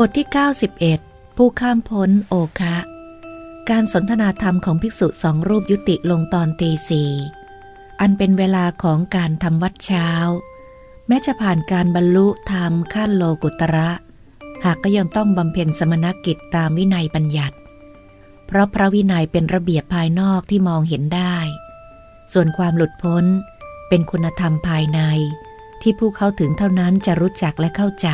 บทที่ 91 ผู้ข้ามพ้นโอคะ การสนทนาธรรมของภิกษุสองรูปยุติลงตอนตีสี่อันเป็นเวลาของการทำวัดเช้า แม้จะผ่านการบรรลุธรรมขั้นโลกุตระ หากก็ยังต้องบำเพ็ญสมณกิจตามวินัยบัญญัติ เพราะพระวินัยเป็นระเบียบภายนอกที่มองเห็นได้ ส่วนความหลุดพ้นเป็นคุณธรรมภายใน ที่ผู้เข้าถึงเท่านั้นจะรู้จักและเข้าใจ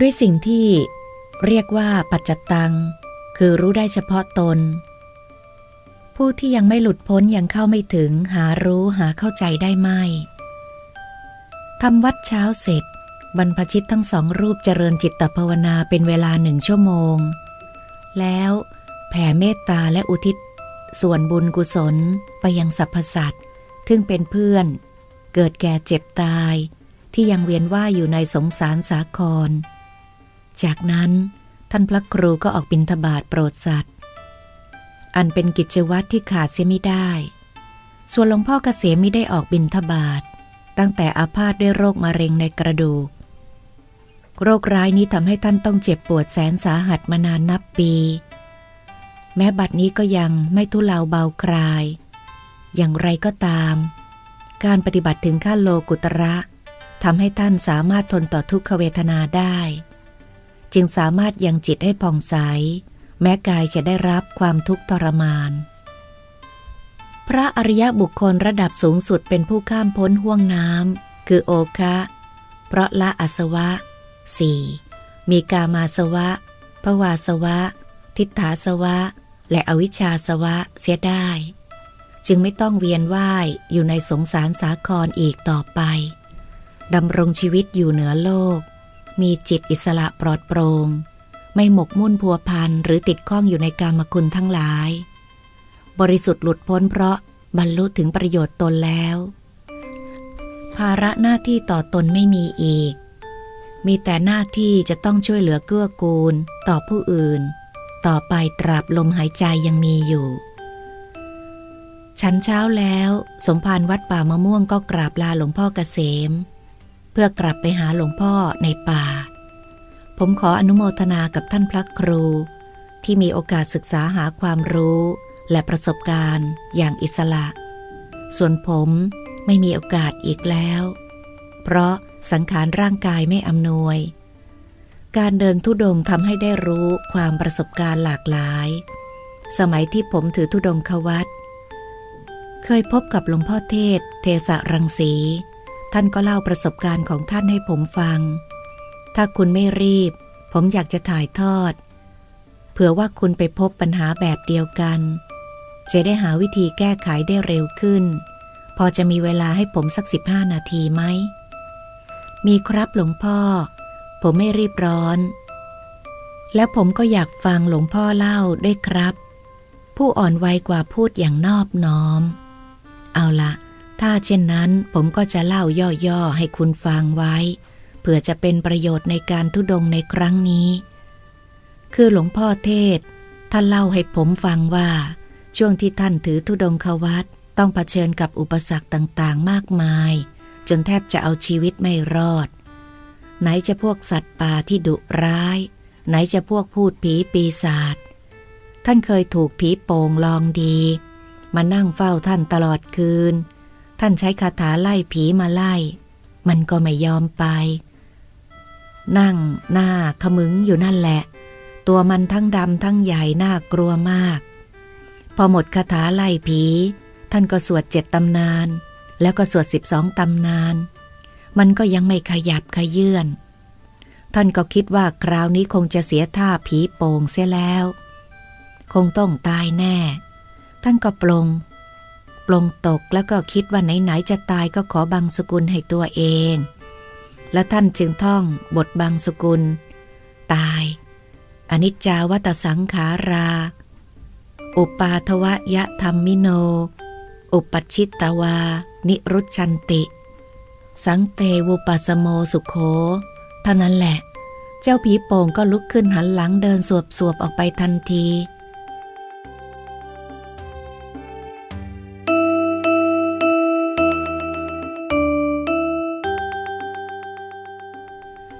ด้วยสิ่งที่เรียกว่าปัจจตัง คือรู้ได้เฉพาะตน ผู้ที่ยังไม่หลุดพ้นยังเข้าไม่ถึงหารู้หาเข้าใจได้ไม่ทำวัดเช้าเสร็จ บรรพชิตทั้งสองรูปเจริญจิตตภาวนาเป็นเวลาหนึ่งชั่วโมง แล้วแผ่เมตตาและอุทิศ ส่วนบุญกุศลไปยังสรรพสัตว์ซึ่งเป็นเพื่อน เกิดแก่เจ็บตาย ที่ยังเวียนว่ายอยู่ในสงสารสาคร จากนั้นท่านพระครูก็ออกบิณฑบาตโปรดสัตว์ อันเป็นกิจวัตรที่ขาดเสียไม่ได้ ส่วนหลวงพ่อเกษมไม่ได้ออกบิณฑบาตตั้งแต่อาพาธด้วยโรคมะเร็งในกระดูก โรคร้ายนี้ทำให้ท่านต้องเจ็บปวดแสนสาหัสมานานนับปี แม้บัดนี้ก็ยังไม่ทุเลาเบาคลาย อย่างไรก็ตาม การปฏิบัติถึงขั้นโลกุตระทำให้ท่านสามารถทนต่อทุกขเวทนาได้ จึงสามารถยังจิตให้ผ่องใส แม้กายจะได้รับความทุกข์ทรมาน พระอริยบุคคลระดับสูงสุดเป็นผู้ข้ามพ้นห่วงน้ำคือโอคะ เพราะละอสวะสี่มีกามาสวะภวาสวะ ทิฏฐาสวะ และอวิชชาสวะเสียได้ จึงไม่ต้องเวียนว่ายอยู่ในสงสารสาครอีกต่อไปดำรงชีวิตอยู่เหนือโลก มีจิตอิสระปลอดโปรง่งไม่หมกมุ่นพัวพันหรือติดข้องอยู่ในกามคุณทั้งหลาย บริสุทธิ์หลุดพ้นเพราะบรรลุถึงประโยชน์ตนแล้ว ภาระหน้าที่ต่อตนไม่มีอีก มีแต่หน้าที่จะต้องช่วยเหลือเกื้อกูล ต่อผู้อื่น ต่อไปตราบลมหายใจยังมีอยู่ฉันเช้าแล้ว สมภารวัดป่ามะม่วงก็กราบลาหลวงพ่อเกษม พื่อกลับไปหาหลวงพ่อในป่า ผมขออนุโมทนากับท่านพระครู ที่มีโอกาสศึกษาหาความรู้และประสบการณ์อย่างอิสระ ส่วนผมไม่มีโอกาสอีกแล้ว เพราะสังขารร่างกายไม่อำนวย การเดินทุดงทำให้ได้รู้ความประสบการณ์หลากหลาย สมัยที่ผมถือทุดงควัตเคยพบกับหลวงพ่อเทศ เทสรังสี ท่านก็เล่าประสบการณ์ของท่านให้ผมฟัง ถ้าคุณไม่รีบ ผมอยากจะถ่ายทอด เผื่อว่าคุณไปพบปัญหาแบบเดียวกัน จะได้หาวิธีแก้ไขได้เร็วขึ้น พอจะมีเวลาให้ผมสักสิบห้านาทีไหม มีครับหลวงพ่อ ผมไม่รีบร้อน แล้วผมก็อยากฟังหลวงพ่อเล่าได้ครับ ผู้อ่อนวัยกว่าพูดอย่างนอบน้อม เอาละ ถ้าเช่นนั้นผมก็จะเล่าย่อๆ ให้คุณฟังไว้ เพื่อจะเป็นประโยชน์ในการทุดงในครั้งนี้ คือหลวงพ่อเทศ ท่านเล่าให้ผมฟังว่า ช่วงที่ท่านถือทุดงควัตต้องเผชิญกับอุปสรรคต่างๆ มากมาย จนแทบจะเอาชีวิตไม่รอด ไหนจะพวกสัตว์ป่าที่ดุร้าย ไหนจะพวกพูดผีปีศาจท่านเคยถูกผีโป่งลองดี มานั่งเฝ้าท่านตลอดคืน ท่านใช้คาถาไล่ผีมาไล่ มันก็ไม่ยอมไป นั่งหน้าขมึงอยู่นั่นแหละ ตัวมันทั้งดำทั้งใหญ่น่ากลัวมาก พอหมดคาถาไล่ผี ท่านก็สวดเจ็ดตำนาน แล้วก็สวดสิบสองตำนาน มันก็ยังไม่ขยับขยื่นท่านก็คิดว่าคราวนี้คงจะเสียท่าผีโป่งเสียแล้ว คงต้องตายแน่ ท่านก็ปลง ปลงตกแล้วก็คิดว่าไหนๆจะตายก็ขอบังสกุลให้ตัวเอง และท่านจึงท่องบทบังสกุล ตาย อนิจจาวัตสังขารา อุปาทวะยะธรรมิโน อุปชิตตวา นิรุชันติ สังเตวุปัสโมสุขโข เท่านั้นแหละ เจ้าผีโป่งก็ลุกขึ้นหันหลังเดินสวบสวบออกไปทันที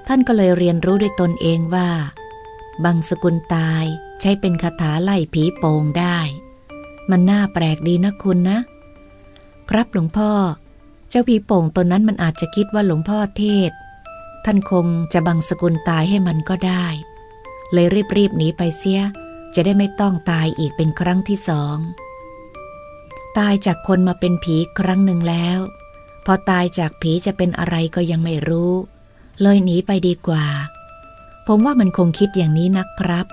ท่านก็เลยเรียนรู้ด้วยตนเองว่า บางสกุลตายใช้เป็นคาถาไล่ผีโป่งได้ มันน่าแปลกดีนะคุณนะ ครับหลวงพ่อ เจ้าผีโป่งตนนั้นมันอาจจะคิดว่าหลวงพ่อเทศ ท่านคงจะบังสกุลตายให้มันก็ได้ เลยรีบๆหนีไปเสีย จะได้ไม่ต้องตายอีกเป็นครั้งที่สอง ตายจากคนมาเป็นผีครั้งหนึ่งแล้ว พอตายจากผีจะเป็นอะไรก็ยังไม่รู้ เลยหนีไปดีกว่า ผมว่ามันคงคิดอย่างนี้นะครับ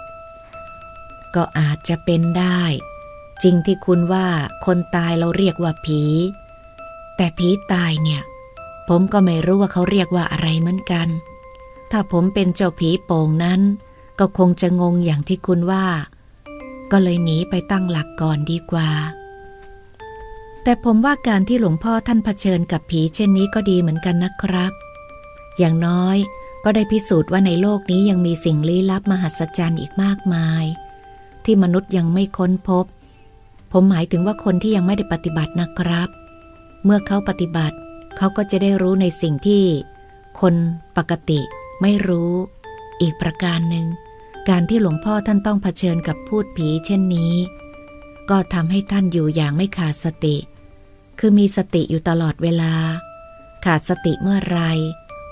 ก็อาจจะเป็นได้ จริงที่คุณว่าคนตายเราเรียกว่าผี แต่ผีตายเนี่ย ผมก็ไม่รู้ว่าเขาเรียกว่าอะไรเหมือนกัน ถ้าผมเป็นเจ้าผีโป่งนั้น ก็คงจะงงอย่างที่คุณว่า ก็เลยหนีไปตั้งหลักก่อนดีกว่าแต่ผมว่าการที่หลวงพ่อท่านเผชิญกับผีเช่นนี้ก็ดีเหมือนกันนะครับ อย่างน้อยก็ได้พิสูจน์ว่าในโลกนี้ยังมีสิ่งลี้ลับมหัศจรรย์อีกมากมาย ที่มนุษย์ยังไม่ค้นพบ ผมหมายถึงว่าคนที่ยังไม่ได้ปฏิบัตินะครับ เมื่อเขาปฏิบัติเขาก็จะได้รู้ในสิ่งที่คนปกติไม่รู้ อีกประการหนึ่ง การที่หลวงพ่อท่านต้องเผชิญกับพูดผีเช่นนี้ ก็ทำให้ท่านอยู่อย่างไม่ขาดสติ คือมีสติอยู่ตลอดเวลา ขาดสติเมื่อไร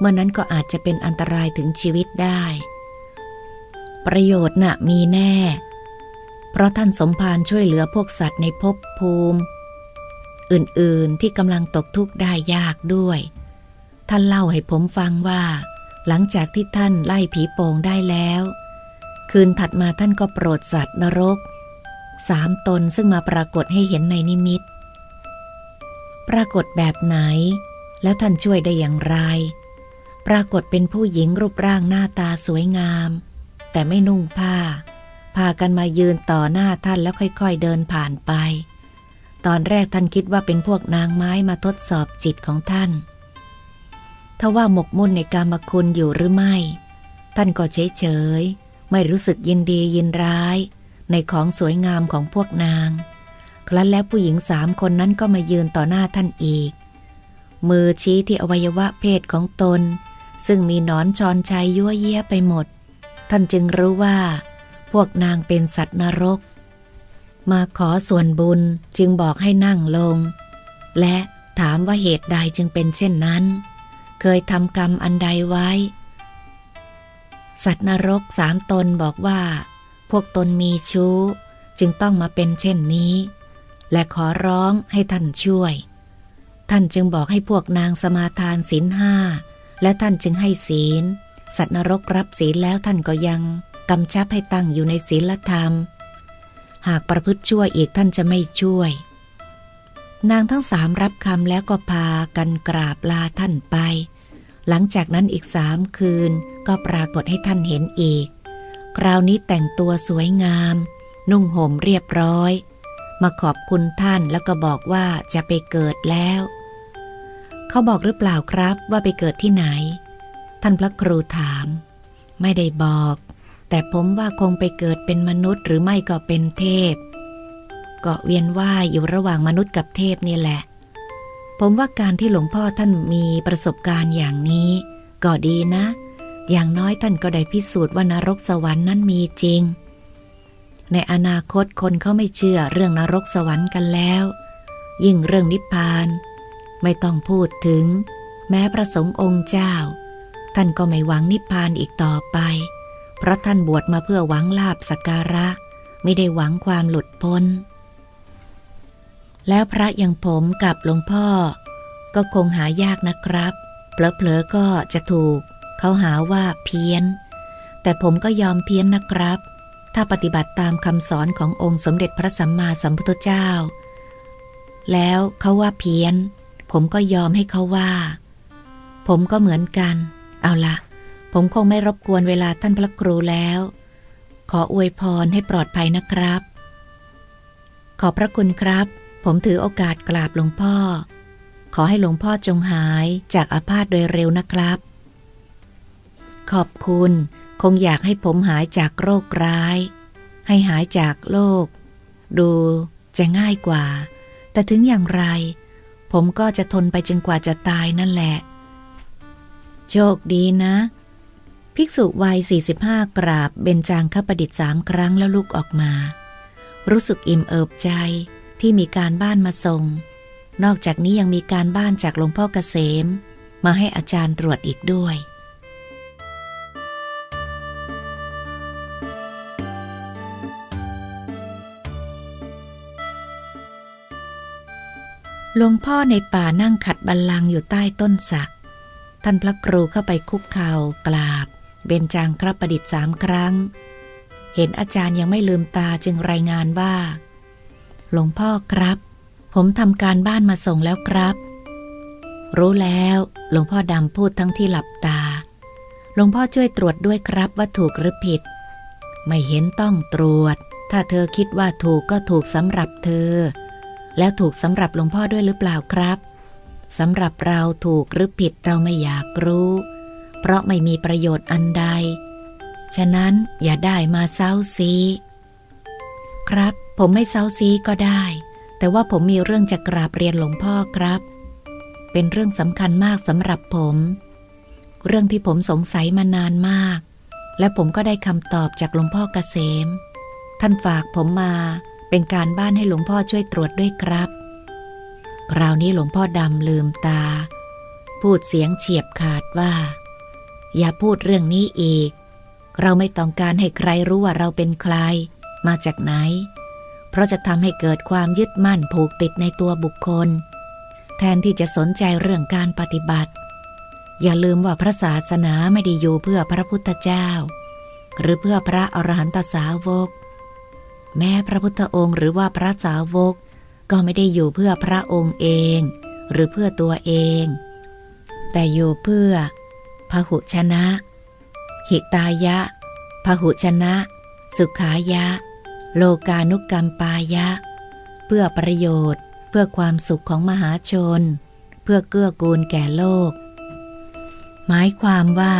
เมื่อนั้นก็อาจจะเป็นอันตรายถึงชีวิตได้ ประโยชน์น่ะมีแน่ เพราะท่านสมภารช่วยเหลือพวกสัตว์ในภพภูมิ อื่นๆที่กำลังตกทุกข์ได้ยากด้วย ท่านเล่าให้ผมฟังว่า หลังจากที่ท่านไล่ผีโป่งได้แล้ว คืนถัดมาท่านก็โปรดสัตว์นรกสามตนซึ่งมาปรากฏให้เห็นในนิมิต ปรากฏแบบไหน แล้วท่านช่วยได้อย่างไร ปรากฏเป็นผู้หญิงรูปร่างหน้าตาสวยงาม แต่ไม่นุ่งผ้า พากันมายืนต่อหน้าท่านแล้วค่อยๆเดินผ่านไป ตอนแรกท่านคิดว่าเป็นพวกนางไม้มาทดสอบจิตของท่านถ้าว่าหมกมุ่นในกามคุณอยู่หรือไม่ ท่านก็เฉยเฉยไม่รู้สึกยินดียินร้าย ในของสวยงามของพวกนาง ครั้นแล้วผู้หญิงสามคนนั้นก็มายืนต่อหน้าท่านอีก มือชี้ที่อวัยวะเพศของตน ซึ่งมีนอนชอนชัยยั่วเยี่ยไปหมด ท่านจึงรู้ว่า พวกนางเป็นสัตว์นรก มาขอส่วนบุญจึงบอกให้นั่งลง และถามว่าเหตุใดจึงเป็นเช่นนั้น เคยทำกรรมอันใดไว้ สัตว์นรกสามตนบอกว่า พวกตนมีชู้ จึงต้องมาเป็นเช่นนี้ และขอร้องให้ท่านช่วย ท่านจึงบอกให้พวกนางสมาทานศีลห้า และท่านจึงให้ศีล สัตว์นรกรับศีลแล้วท่านก็ยังกำชับให้ตั้งอยู่ในศีลธรรม หากประพฤติชั่วอีกท่านจะไม่ช่วย นางทั้งสามรับคำแล้วก็พากันกราบลาท่านไป หลังจากนั้นอีกสามคืนก็ปรากฏให้ท่านเห็นอีก คราวนี้แต่งตัวสวยงาม นุ่งห่มเรียบร้อย มาขอบคุณท่านแล้วก็บอกว่าจะไปเกิดแล้ว เขาบอกหรือเปล่าครับว่าไปเกิดที่ไหน ท่านพระครูถาม ไม่ได้บอก แต่ผมว่าคงไปเกิดเป็นมนุษย์หรือไม่ก็เป็นเทพ ก็เวียนว่ายอยู่ระหว่างมนุษย์กับเทพนี่แหละ ผมว่าการที่หลวงพ่อท่านมีประสบการณ์อย่างนี้ ก็ดีนะ อย่างน้อยท่านก็ได้พิสูจน์ว่านรกสวรรค์นั้นมีจริง ในอนาคตคนเขาไม่เชื่อเรื่องนรกสวรรค์กันแล้ว ยิ่งเรื่องนิพพาน ไม่ต้องพูดถึง แม้พระสงฆ์องค์เจ้า ท่านก็ไม่หวังนิพพานอีกต่อไป เพราะท่านบวชมาเพื่อหวังลาบสักการะ ไม่ได้หวังความหลุดพ้น แล้วพระอย่างผมกับหลวงพ่อ ก็คงหายากนะครับเผลอๆก็จะถูก เขาหาว่าเพี้ยน แต่ผมก็ยอมเพี้ยนนะครับ ถ้าปฏิบัติตามคำสอนขององค์สมเด็จพระสัมมาสัมพุทธเจ้า แล้วเขาว่าเพี้ยน ผมก็ยอมให้เขาว่า ผมก็เหมือนกัน เอาละผมคงไม่รบกวนเวลาท่านพระครูแล้ว ขออวยพรให้ปลอดภัยนะครับ ขอบพระคุณครับ ผมถือโอกาสกราบหลวงพ่อ ขอให้หลวงพ่อจงหายจากอาพาธโดยเร็วนะครับ ขอบคุณคงอยากให้ผมหายจากโรคร้าย ให้หายจากโรคดูจะง่ายกว่า แต่ถึงอย่างไร ผมก็จะทนไปจนกว่าจะตายนั่นแหละ โชคดีนะ ภิกษุวัย 45 กราบเบญจางคประดิษฐ์สามครั้งแล้วลุกออกมา รู้สึกอิ่มเอิบใจที่มีการบ้านมาส่ง นอกจากนี้ยังมีการบ้านจากหลวงพ่อเกษม มาให้อาจารย์ตรวจอีกด้วย หลวงพ่อในป่านั่งขัดบัลลังก์อยู่ใต้ต้นสัก ท่านพระครูเข้าไปคุกเข่ากราบ เบญจางครับประดิษฐ์สามครั้ง เห็นอาจารย์ยังไม่ลืมตาจึงรายงานว่า หลวงพ่อครับ ผมทำการบ้านมาส่งแล้วครับ รู้แล้วหลวงพ่อดำพูดทั้งที่หลับตา หลวงพ่อช่วยตรวจด้วยครับว่าถูกหรือผิด ไม่เห็นต้องตรวจ ถ้าเธอคิดว่าถูกก็ถูกสำหรับเธอ แล้วถูกสำหรับหลวงพ่อด้วยหรือเปล่าครับสำหรับเราถูกหรือผิดเราไม่อยากรู้ เพราะไม่มีประโยชน์อันใด ฉะนั้นอย่าได้มาเซ้าซี ครับ ผมไม่เซ้าซีก็ได้ แต่ว่าผมมีเรื่องจะกราบเรียนหลวงพ่อครับ เป็นเรื่องสำคัญมากสำหรับผม เรื่องที่ผมสงสัยมานานมาก และผมก็ได้คำตอบจากหลวงพ่อเกษม ท่านฝากผมมา เป็นการบ้านให้หลวงพ่อช่วยตรวจด้วยครับ คราวนี้หลวงพ่อดำลืมตา พูดเสียงเฉียบขาดว่า อย่าพูดเรื่องนี้อีก เราไม่ต้องการให้ใครรู้ว่าเราเป็นใคร มาจากไหน เพราะจะทำให้เกิดความยึดมั่นผูกติดในตัวบุคคล แทนที่จะสนใจเรื่องการปฏิบัติ อย่าลืมว่าพระศาสนาไม่ได้อยู่เพื่อพระพุทธเจ้า หรือเพื่อพระอรหันตสาวก แม้พระพุทธองค์หรือว่าพระสาวก ก็ไม่ได้อยู่เพื่อพระองค์เอง หรือเพื่อตัวเอง แต่อยู่เพื่อพหุชนะ หิตายะพหุชนะ สุขายะ โลกานุกรรมปายะ เพื่อประโยชน์ เพื่อความสุขของมหาชน เพื่อเกื้อกูลแก่โลก หมายความว่า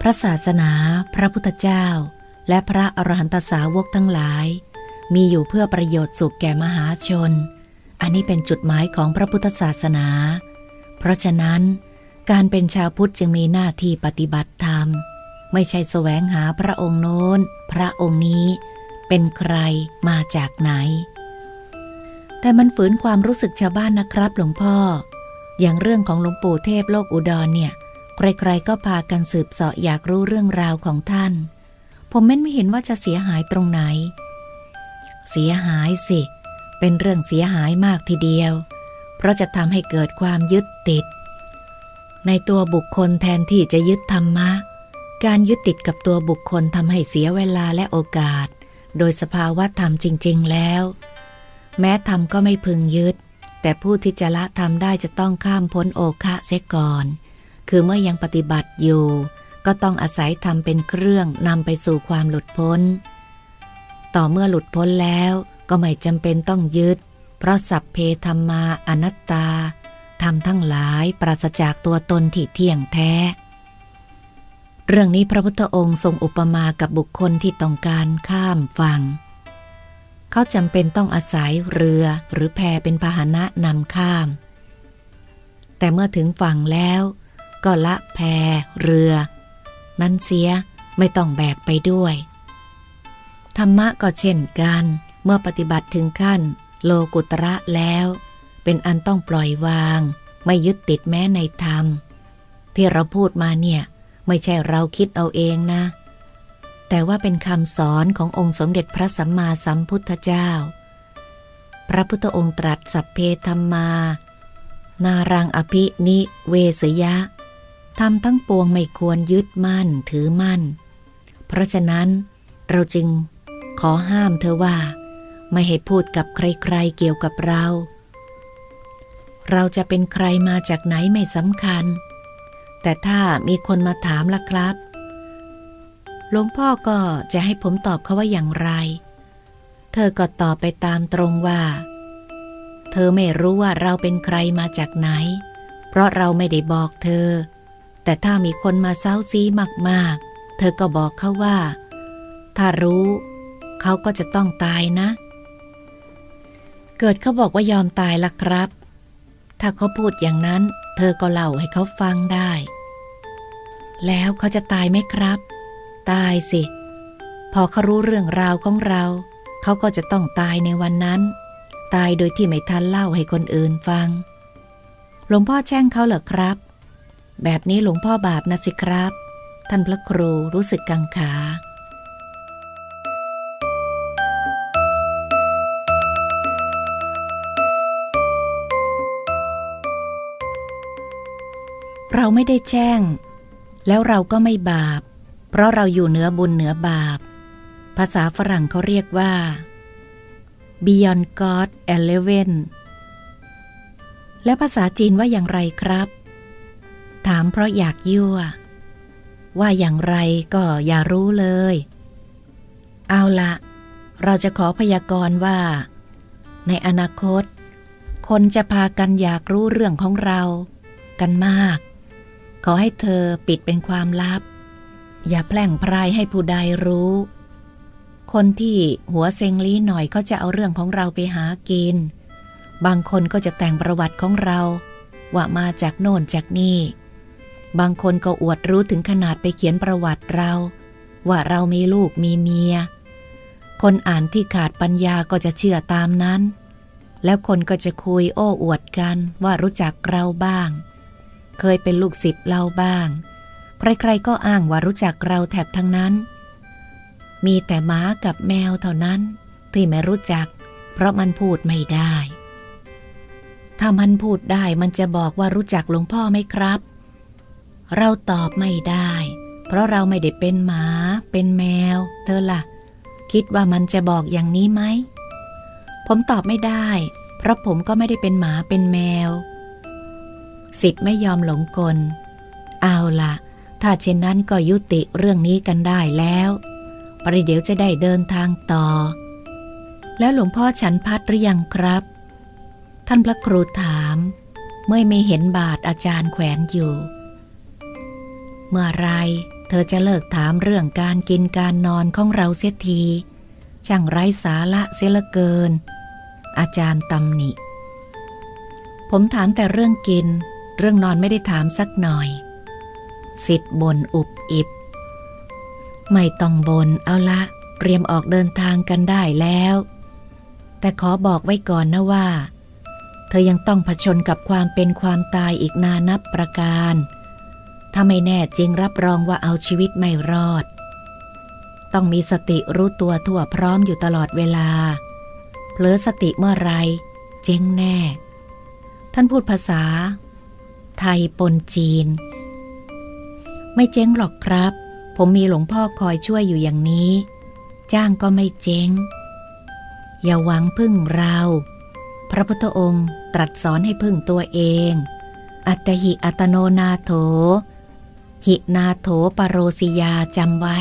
พระศาสนา พระพุทธเจ้า และพระอรหันตสาวกทั้งหลาย มีอยู่เพื่อประโยชน์สุขแก่มหาชน อันนี้เป็นจุดหมายของพระพุทธศาสนา เพราะฉะนั้น การเป็นชาวพุทธจึงมีหน้าที่ปฏิบัติธรรม ไม่ใช่แสวงหาพระองค์โน้น พระองค์นี้ เป็นใครมาจากไหน แต่มันฝืนความรู้สึกชาวบ้านนะครับหลวงพ่อ อย่างเรื่องของหลวงปู่เทพโลกอุดรเนี่ย ใครๆก็พากันสืบเสาะอยากรู้เรื่องราวของท่าน ผมไม่เห็นว่าจะเสียหายตรงไหน เสียหายสิ เป็นเรื่องเสียหายมากทีเดียว เพราะจะทำให้เกิดความยึดติด ในตัวบุคคลแทนที่จะยึดธรรมะ การยึดติดกับตัวบุคคลทำให้เสียเวลาและโอกาส โดยสภาวะธรรมจริง ๆ แล้ว แม้ธรรมก็ไม่พึงยึด แต่ผู้ที่จะละธรรมได้จะต้องข้ามพ้นโอคะเสียก่อน คือเมื่อยังปฏิบัติอยู่ ก็ต้องอาศัยธรรมเป็นเครื่องนำไปสู่ความหลุดพ้น ต่อเมื่อหลุดพ้นแล้วก็ไม่จำเป็นต้องยึด เพราะสัพเพธรรมาอนัตตาธรรมทั้งหลายปราศจากตัวตนที่เที่ยงแท้ เรื่องนี้พระพุทธองค์ทรงอุปมากับบุคคลที่ต้องการข้ามฝั่ง เขาจำเป็นต้องอาศัยเรือหรือแพเป็นพาหนะนำข้าม แต่เมื่อถึงฝั่งแล้ว ก็ละแพเรือ นั้นเสียไม่ต้องแบกไปด้วย ธรรมะก็เช่นกัน เมื่อปฏิบัติถึงขั้น โลกุตระแล้ว เป็นอันต้องปล่อยวาง ไม่ยึดติดแม้ในธรรม ที่เราพูดมาเนี่ย ไม่ใช่เราคิดเอาเองนะ แต่ว่าเป็นคำสอนขององค์สมเด็จพระสัมมาสัมพุทธเจ้า พระพุทธองค์ตรัสสัพเพธรรมา นารังอภินิเวสยะทำทั้งปวงไม่ควรยึดมั่นถือมั่น เพราะฉะนั้นเราจึง ขอห้ามเธอว่า ไม่ให้พูดกับใครๆเกี่ยวกับเรา เราจะเป็นใครมาจากไหนไม่สำคัญ แต่ถ้ามีคนมาถามล่ะครับหลวงพ่อก็จะให้ผมตอบเขาว่าอย่างไร เธอก็ตอบไปตามตรงว่า เธอไม่รู้ว่าเราเป็นใครมาจากไหน เพราะเราไม่ได้บอกเธอ แต่ถ้ามีคนมาเซ้าซีมากๆ เธอก็บอกเขาว่า ถ้ารู้ เขาก็จะต้องตายนะ เกิดเขาบอกว่ายอมตายละครับ ถ้าเขาพูดอย่างนั้น เธอก็เล่าให้เขาฟังได้ แล้วเขาจะตายไหมครับ ตายสิ พอเขารู้เรื่องราวของเรา เขาก็จะต้องตายในวันนั้น ตายโดยที่ไม่ทันเล่าให้คนอื่นฟัง หลวงพ่อแช่งเขาเหรอครับ แบบนี้หลวงพ่อบาปนะสิครับ ท่านพระครูรู้สึกกังขา เราไม่ได้แจ้ง แล้วเราก็ไม่บาป เพราะเราอยู่เหนือบุญเหนือบาป ภาษาฝรั่งเขาเรียกว่า beyond God eleven และภาษาจีนว่าอย่างไรครับ ถามเพราะอยากยั่ว ว่าอย่างไรก็อย่ารู้เลย เอาละเราจะขอพยากรณ์ว่า ในอนาคต คนจะพากันอยากรู้เรื่องของเรา กันมาก ขอให้เธอปิดเป็นความลับ อย่าแพร่งพรายให้ผู้ใดรู้ คนที่หัวเซงลี้หน่อยก็จะเอาเรื่องของเราไปหากิน บางคนก็จะแต่งประวัติของเรา ว่ามาจากโน่นจากนี่ บางคนก็อวดรู้ถึงขนาดไปเขียนประวัติเรา ว่าเรามีลูกมีเมีย คนอ่านที่ขาดปัญญาก็จะเชื่อตามนั้น แล้วคนก็จะคุยโอ้อวดกันว่ารู้จักเราบ้าง เคยเป็นลูกศิษย์เราบ้าง ใครๆก็อ้างว่ารู้จักเราแถบทั้งนั้น มีแต่หมากับแมวเท่านั้นที่ไม่รู้จัก เพราะมันพูดไม่ได้ ถ้ามันพูดได้มันจะบอกว่ารู้จักหลวงพ่อไหมครับ เราตอบไม่ได้ เพราะเราไม่ได้เป็นหมา เป็นแมว เธอล่ะ คิดว่ามันจะบอกอย่างนี้ไหม ผมตอบไม่ได้ เพราะผมก็ไม่ได้เป็นหมาเป็นแมว สิทธิ์ไม่ยอมหลงกล เอาละถ้าเช่นนั้นก็ยุติเรื่องนี้กันได้แล้วปริเดี๋ยวจะได้เดินทางต่อ แล้วหลวงพ่อฉันพัดหรือยังครับ ท่านพระครูถาม เมื่อไม่เห็นบาทอาจารย์แขวนอยู่ เมื่อไรเธอจะเลิกถามเรื่องการกินการนอนของเราเสียทีช่างไร้สาระเสียเหลือเกิน อาจารย์ตำหนิ ผมถามแต่เรื่องกิน เรื่องนอนไม่ได้ถามสักหน่อย สิทธิ์บนอุบอิบ ไม่ต้องบนเอาละเตรียมออกเดินทางกันได้แล้ว แต่ขอบอกไว้ก่อนนะว่า เธอยังต้องผชนกับความเป็นความตายอีกนานับประการ ถ้าไม่แน่จริงรับรองว่าเอาชีวิตไม่รอด ต้องมีสติรู้ตัวทั่วพร้อมอยู่ตลอดเวลาเผลอสติเมื่อไร เจ๊งแน่ ท่านพูดภาษา ไทยปนจีน ไม่เจ๊งหรอกครับ ผมมีหลวงพ่อคอยช่วยอยู่อย่างนี้ จ้างก็ไม่เจ๊ง อย่าหวังพึ่งเรา พระพุทธองค์ตรัสสอนให้พึ่งตัวเอง อัตหิอัตโนนาโถ หินาโถปโรสิยาจำไว้